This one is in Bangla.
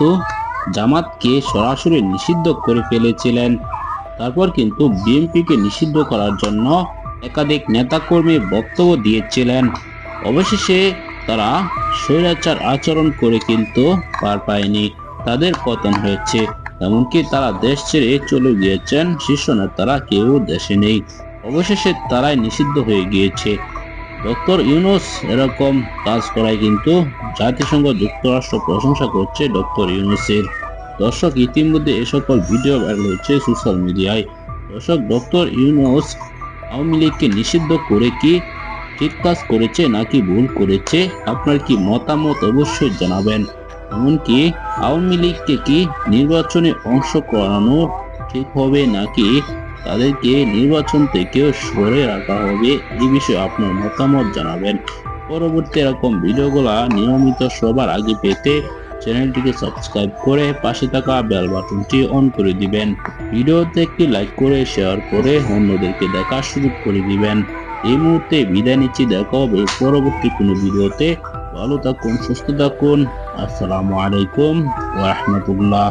কিন্তু জামাতকে সরাসরি নিষিদ্ধ করে ফেলেছিলেন। তারপর কিন্তু বিএনপিকে নিষিদ্ধ করার জন্য একাধিক নেতাকর্মী বক্তব্য দিয়েছিলেন। অবশেষে তারা স্বৈরাচার আচরণ করে কিন্তু পার পায়নি। তাদের পতন হয়েছে। এমনকি তারা দেশ ছেড়ে চলে গিয়েছেন। শীর্ষ নেতারা কেউ দেশে নেই। অবশেষে তারাই নিষিদ্ধ হয়ে গিয়েছে। ডক্টর ইউনুস এরকম কাজ করায় কিন্তু জাতিসংঘ যুক্তরাষ্ট্র প্রশংসা করছে ডক্টর ইউনুসের। দর্শক, ইতিমধ্যে এ সকল ভিডিও ভাইরাল হচ্ছে সোশ্যাল মিডিয়ায়। দর্শক, ডক্টর ইউনুস আওয়ামী লীগকে নিষিদ্ধ করে কি ঠিক কাজ করেছে নাকি ভুল করেছে, আপনার কি মতামত অবশ্যই জানাবেন। এমনকি আওয়ামী লীগকে কি নির্বাচনে অংশ করানো ঠিক হবে নাকি তাদেরকে নির্বাচন থেকেও সরে রাখা হবে এই বিষয়ে আপনার মতামত জানাবেন। পরবর্তী এরকম ভিডিওগুলা নিয়মিত সবার আগে পেতে চ্যানেলটিকে সাবস্ক্রাইব করে পাশে থাকা বেল বাটনটি অন করে দিবেন। ভিডিওতে একটি লাইক করে, শেয়ার করে অন্যদেরকে দেখার সুযোগ করে দিবেন। এই মুহূর্তে বিদায় নিচ্ছি, দেখা হবে পরবর্তী কোনো ভিডিওতে। ভালো থাকুন, সুস্থ থাকুন। আসসালামু আলাইকুম ওয়া রাহমাতুল্লাহ।